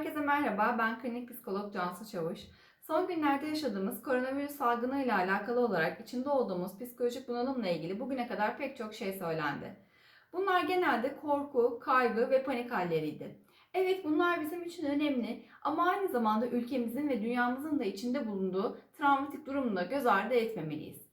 Herkese merhaba, ben klinik psikolog Cansu Çavuş. Son günlerde yaşadığımız koronavirüs salgını ile alakalı olarak içinde olduğumuz psikolojik bunalımla ilgili bugüne kadar pek çok şey söylendi. Bunlar genelde korku, kaygı ve panik halleriydi. Evet bunlar bizim için önemli ama aynı zamanda ülkemizin ve dünyamızın da içinde bulunduğu travmatik durumunu göz ardı etmemeliyiz.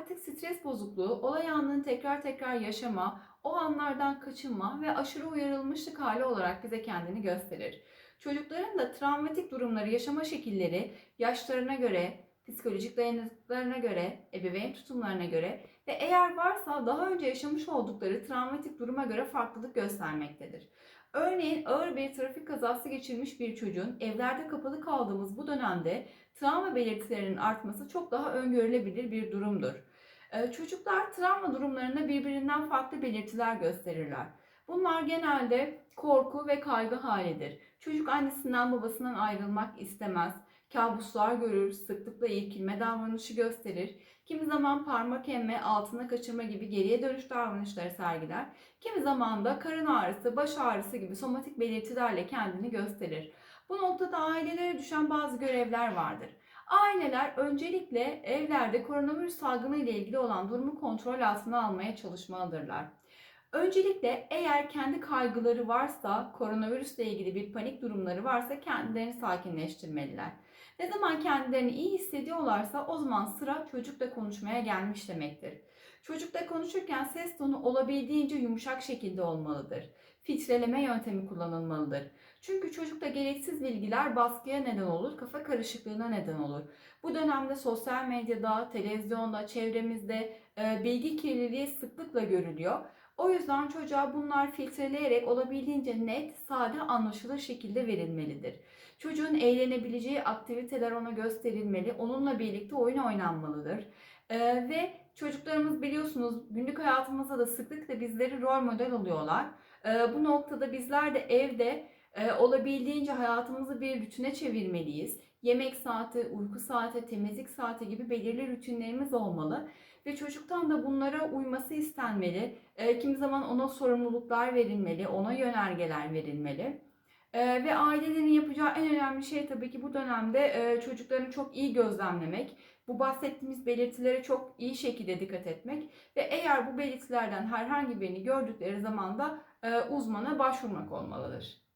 Post-travmatik stres bozukluğu, olay anını tekrar tekrar yaşama, o anlardan kaçınma ve aşırı uyarılmışlık hali olarak bize kendini gösterir. Çocukların da travmatik durumları yaşama şekilleri yaşlarına göre, psikolojik dayanıklıklarına göre, ebeveyn tutumlarına göre ve eğer varsa daha önce yaşamış oldukları travmatik duruma göre farklılık göstermektedir. Örneğin ağır bir trafik kazası geçirmiş bir çocuğun evlerde kapalı kaldığımız bu dönemde travma belirtilerinin artması çok daha öngörülebilir bir durumdur. Ee, Çocuklar travma durumlarında birbirinden farklı belirtiler gösterirler. Bunlar genelde korku ve kaygı halidir. Çocuk annesinden babasından ayrılmak istemez. Kabuslar görür, sıklıkla irkilme davranışı gösterir. Kimi zaman parmak emme, altına kaçırma gibi geriye dönüş davranışları sergiler. Kimi zaman da karın ağrısı, baş ağrısı gibi somatik belirtilerle kendini gösterir. Bu noktada ailelere düşen bazı görevler vardır. Aileler öncelikle evlerde koronavirüs salgını ile ilgili olan durumu kontrol altına almaya çalışmalıdırlar. Öncelikle eğer kendi kaygıları varsa, koronavirüsle ilgili bir panik durumları varsa kendilerini sakinleştirmeliler. Ne zaman kendilerini iyi hissediyorlarsa o zaman sıra çocukla konuşmaya gelmiş demektir. Çocukla konuşurken ses tonu olabildiğince yumuşak şekilde olmalıdır. Filtreleme yöntemi kullanılmalıdır. Çünkü çocukta gereksiz bilgiler baskıya neden olur, kafa karışıklığına neden olur. Bu dönemde sosyal medyada, televizyonda, çevremizde e, bilgi kirliliği sıklıkla görülüyor. O yüzden çocuğa bunlar filtreleyerek olabildiğince net, sade, anlaşılır şekilde verilmelidir. Çocuğun eğlenebileceği aktiviteler ona gösterilmeli, onunla birlikte oyun oynanmalıdır. Ee, ve çocuklarımız biliyorsunuz günlük hayatımızda da sıklıkla bizleri rol model oluyorlar. Ee, bu noktada bizler de evde e, olabildiğince hayatımızı bir rutine çevirmeliyiz. Yemek saati, uyku saati, temizlik saati gibi belirli rutinlerimiz olmalı ve çocuktan da bunlara uyması istenmeli. E, kimi zaman ona sorumluluklar verilmeli, ona yönergeler verilmeli. E, ve ailelerin yapacağı en önemli şey tabii ki bu dönemde e, çocuklarını çok iyi gözlemlemek. Bu bahsettiğimiz belirtilere çok iyi şekilde dikkat etmek ve eğer bu belirtilerden herhangi birini gördükleri zaman da e, uzmana başvurmak olmalıdır.